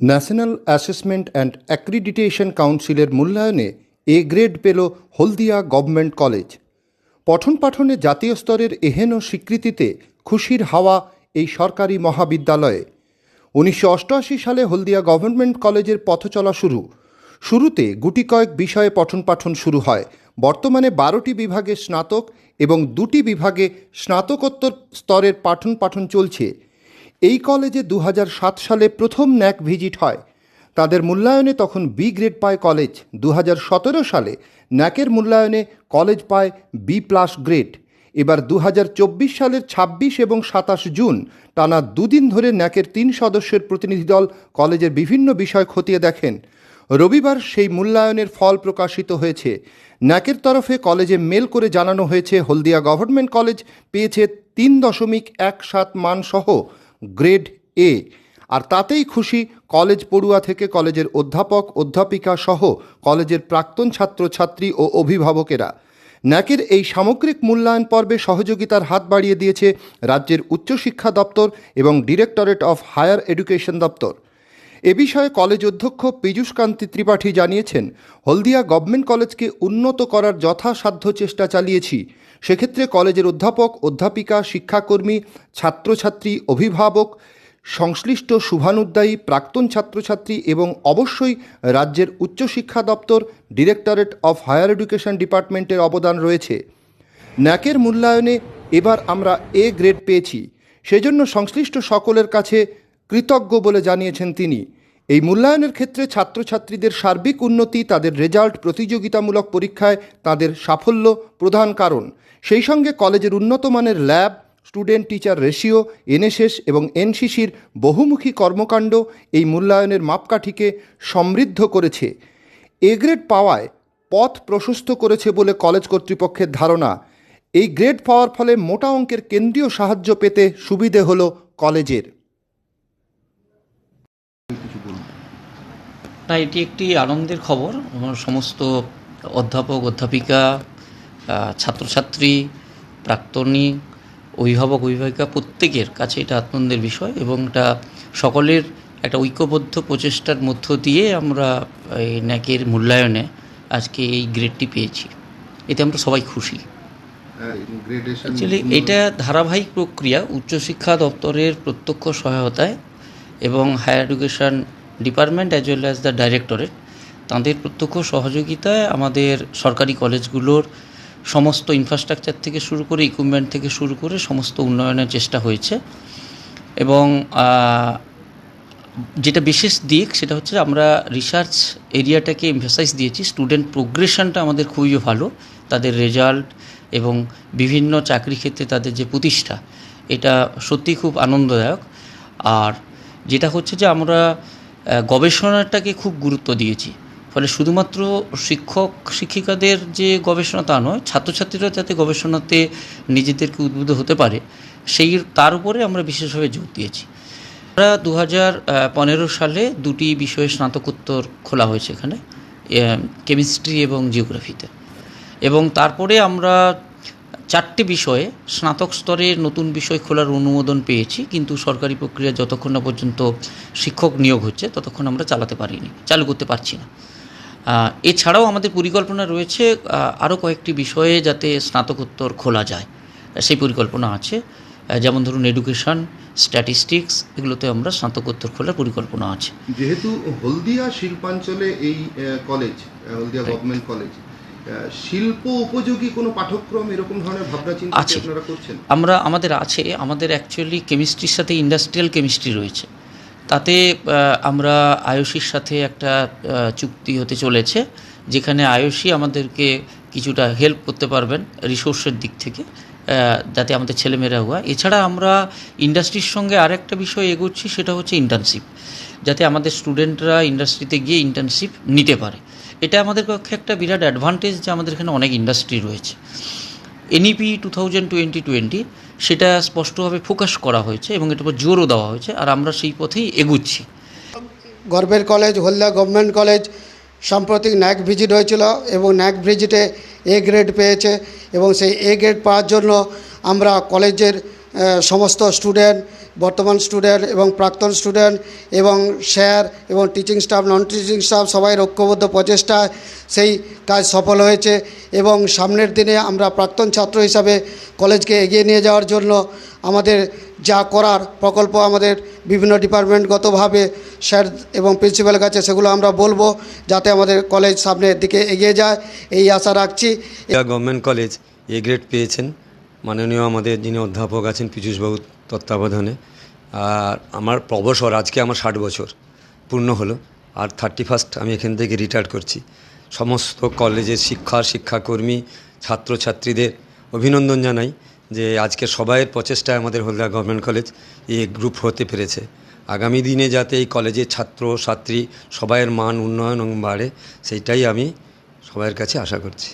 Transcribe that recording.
National assessment and accreditation কাউন্সিলের মূল্যায়নে A grade পেল হলদিয়া government college পঠন পাঠনে জাতীয় স্তরের এহেন স্বীকৃতিতে খুশির হাওয়া এই সরকারি মহাবিদ্যালয়ে। উনিশশো অষ্টআশি সালে হলদিয়া গভর্নমেন্ট কলেজের পথচলা শুরু। শুরুতে গুটি কয়েক বিষয়ে পঠন পাঠন শুরু হয়। বর্তমানে বারোটি বিভাগে স্নাতক এবং দুটি বিভাগে স্নাতকোত্তর স্তরের পাঠন পাঠন চলছে। এই কলেজে দু হাজার সাত সালে প্রথম ন্যাক ভিজিট হয়। তাদের মূল্যায়নে তখন বি গ্রেড পায় কলেজ। দু হাজার সতেরো সালে ন্যাকের মূল্যায়নে কলেজ পায় বি প্লাস গ্রেড। এবার দু হাজার চব্বিশ সালের ২৬ এবং সাতাশ জুন টানা দুদিন ধরে ন্যাকের তিন সদস্যের প্রতিনিধি দল কলেজের বিভিন্ন বিষয় খতিয়ে দেখেন। রবিবার সেই মূল্যায়নের ফল প্রকাশিত হয়েছে। ন্যাকের তরফে কলেজে মেল করে জানানো হয়েছে, হলদিয়া গভর্নমেন্ট কলেজ পেয়েছে তিন দশমিক এক সাত মানসহ গ্রেড এ। আর তাতেই খুশি কলেজ পড়ুয়া থেকে কলেজের অধ্যাপক, অধ্যাপিকা সহ কলেজের প্রাক্তন ছাত্রছাত্রী ও অভিভাবকেরা। ন্যাকের এই সামগ্রিক মূল্যায়ন পর্বে সহযোগিতার হাত বাড়িয়ে দিয়েছে রাজ্যের উচ্চশিক্ষা দপ্তর এবং ডিরেক্টরেট অফ হায়ার এডুকেশন দপ্তর। এ বিষয়ে কলেজ অধ্যক্ষ পীযূষকান্তি ত্রিপাঠী জানিয়েছেন, হলদিয়া গভর্নমেন্ট কলেজকে উন্নত করার যথাসাধ্য চেষ্টা চালিয়েছি। সেক্ষেত্রে কলেজের অধ্যাপক, অধ্যাপিকা, শিক্ষাকর্মী, ছাত্রছাত্রী, অভিভাবক, সংশ্লিষ্ট শুভানুদ্দায়ী প্রাক্তন ছাত্রছাত্রী এবং অবশ্যই রাজ্যের উচ্চশিক্ষা দপ্তর, ডিরেক্টরেট অফ হায়ার এডুকেশন ডিপার্টমেন্টের অবদান রয়েছে। ন্যাকের মূল্যায়নে এবার আমরা এ গ্রেড পেয়েছি। সেজন্য সংশ্লিষ্ট সকলের কাছে কৃতজ্ঞ বলে জানিয়েছেন তিনি। এই মূল্যায়নের ক্ষেত্রে ছাত্রছাত্রীদের সার্বিক উন্নতি, তাদের রেজাল্ট প্রতিযোগিতামূলক পরীক্ষায় তাদের সাফল্য প্রধান কারণ। সেই সঙ্গে কলেজের উন্নত মানের lab, student teacher ratio, NSS এবং এনসিসির বহুমুখী কর্মকাণ্ড এই মূল্যায়নের মাপকাঠিকে সমৃদ্ধ করেছে। এ গ্রেড পাওয়ায় পথ প্রশস্ত করেছে বলে কলেজ কর্তৃপক্ষের ধারণা। এই গ্রেড পাওয়ার ফলে মোটা অঙ্কের কেন্দ্রীয় সাহায্য পেতে সুবিধে হলো কলেজের। না এটি একটি আনন্দের খবর। আমার সমস্ত অধ্যাপক অধ্যাপিকা ছাত্রছাত্রী প্রাক্তনী অভিভাবক অভিভাবিকা প্রত্যেকের কাছে এটা আনন্দের বিষয় এবং এটা সকলের একটা ঐক্যবদ্ধ প্রচেষ্টার মধ্য দিয়ে আমরা এই ন্যাকের মূল্যায়নে আজকে এই গ্রেডটি পেয়েছি। এতে আমরা সবাই খুশি। অ্যাকচুয়ালি এটা ধারাবাহিক প্রক্রিয়া উচ্চশিক্ষা দপ্তরের প্রত্যক্ষ সহায়তায় এবং higher education department as well as the directorate তাদের প্রত্যক্ষ সহযোগিতায় আমাদের সরকারি কলেজগুলোর সমস্ত ইনফ্রাস্ট্রাকচার থেকে শুরু করে ইকুইপমেন্ট থেকে শুরু করে সমস্ত উন্নয়নের চেষ্টা হয়েছে। এবং যেটা বিশেষ দিক সেটা হচ্ছে আমরা রিসার্চ এরিয়াটাকে এমফাসাইজ দিয়েছি। স্টুডেন্ট প্রোগ্রেশনটা আমাদের খুবই ভালো, তাদের রেজাল্ট এবং বিভিন্ন চাকরি ক্ষেত্রে তাদের যে প্রতিষ্ঠা, এটা সত্যি খুব আনন্দদায়ক। আর যেটা হচ্ছে যে আমরা গবেষণাটাকে খুব গুরুত্ব দিয়েছি। ফলে শুধুমাত্র শিক্ষক, শিক্ষিকাদের যে গবেষণা তা নয়, ছাত্রছাত্রীরা যাতে গবেষণাতে নিজেদেরকে উদ্বুদ্ধ হতে পারে, সেই তার উপরে আমরা বিশেষভাবে জোর দিয়েছি। আমরা দু পনেরো সালে দুটি বিষয়ে স্নাতকোত্তর খোলা হয়েছে এখানে কেমিস্ট্রি এবং জিওগ্রাফিতে। এবং তারপরে আমরা চারটি বিষয়ে স্নাতক স্তরের নতুন বিষয় খোলার অনুমোদন পেয়েছি কিন্তু সরকারি প্রক্রিয়া যতক্ষণ না পর্যন্ত শিক্ষক নিয়োগ হচ্ছে ততক্ষণ আমরা চালাতে পারিনি চালু করতে পারছি না। এছাড়াও আমাদের পরিকল্পনা রয়েছে আরও কয়েকটি বিষয়ে যাতে স্নাতকোত্তর খোলা যায় সেই পরিকল্পনা আছে। যেমন ধরুন এডুকেশন স্ট্যাটিস্টিক্স এগুলোতে আমরা স্নাতকোত্তর খোলার পরিকল্পনা আছে। যেহেতু হলদিয়া শিল্পাঞ্চলে এই কলেজ হলদিয়া গভর্নমেন্ট কলেজ শিল্প উপযোগী কোনো পাঠ্যক্রম এরকম ধরনের ভাবনা চিন্তা আছে। আপনারা করছেন? আমরা আমাদের আছে আমাদের অ্যাকচুয়ালি কেমিস্ট্রির সাথে ইন্ডাস্ট্রিয়াল কেমিস্ট্রি রয়েছে। তাতে আমরা আয়ুষির সাথে একটা চুক্তি হতে চলেছে যেখানে আয়ুষি আমাদেরকে কিছুটা হেল্প করতে পারবেন রিসোর্সের দিক থেকে যাতে আমাদের ছেলেমেয়েরা হওয়া এছাড়া আমরা ইন্ডাস্ট্রির সঙ্গে আরেকটা বিষয় এগোচ্ছি সেটা হচ্ছে ইন্টার্নশিপ যাতে আমাদের স্টুডেন্টরা ইন্ডাস্ট্রিতে গিয়ে ইন্টার্নশিপ নিতে পারে। এটা আমাদের পক্ষে একটা বিরাট অ্যাডভান্টেজ যে আমাদের এখানে অনেক ইন্ডাস্ট্রি রয়েছে। NEP two thousand twenty twenty সেটা স্পষ্টভাবে ফোকাস করা হয়েছে এবং এটার উপর জোরও দেওয়া হয়েছে, আর আমরা সেই পথেই এগুচ্ছি। গর্বের কলেজ হলদিয়া গভর্নমেন্ট কলেজ সাম্প্রতিক ন্যাক ভিজিট হয়েছিল এবং ন্যাক ভিজিটে এ গ্রেড পেয়েছে এবং সেই এ গ্রেড পাওয়ার জন্য আমরা কলেজের সমস্ত স্টুডেন্ট, বর্তমান স্টুডেন্ট এবং প্রাক্তন স্টুডেন্ট এবং স্যার এবং teaching staff, non teaching staff সবাই ঐক্যবদ্ধ প্রচেষ্টায় সেই কাজ সফল হয়েছে এবং সামনের দিনে আমরা প্রাক্তন ছাত্র হিসাবে কলেজকে এগিয়ে নিয়ে যাওয়ার জন্য আমাদের যা করার প্রকল্প আমাদের বিভিন্ন ডিপার্টমেন্টগতভাবে স্যার এবং প্রিন্সিপালের কাছে সেগুলো আমরা বলব যাতে আমাদের কলেজ সামনের দিকে এগিয়ে যায়, এই আশা রাখছি। গভর্নমেন্ট কলেজ এ গ্রেড পেয়েছেন। মাননীয় আমাদের যিনি অধ্যাপক আছেন পীযূষবাবু তত্ত্বাবধানে, আর আমার অবসর আজকে আমার ষাট বছর পূর্ণ হলো, আর থার্টি ফার্স্ট আমি এখান থেকে রিটায়ার করছি। সমস্ত কলেজের শিক্ষা, শিক্ষাকর্মী, ছাত্রছাত্রীদের অভিনন্দন জানাই যে আজকে সবাইয়ের প্রচেষ্টায় আমাদের Haldia government college A group হতে পেরেছে। আগামী দিনে যাতে এই কলেজের ছাত্র, ছাত্রী সবাইয়ের মান উন্নয়ন বাড়ে, সেইটাই আমি সবাইয়ের কাছে আশা করছি।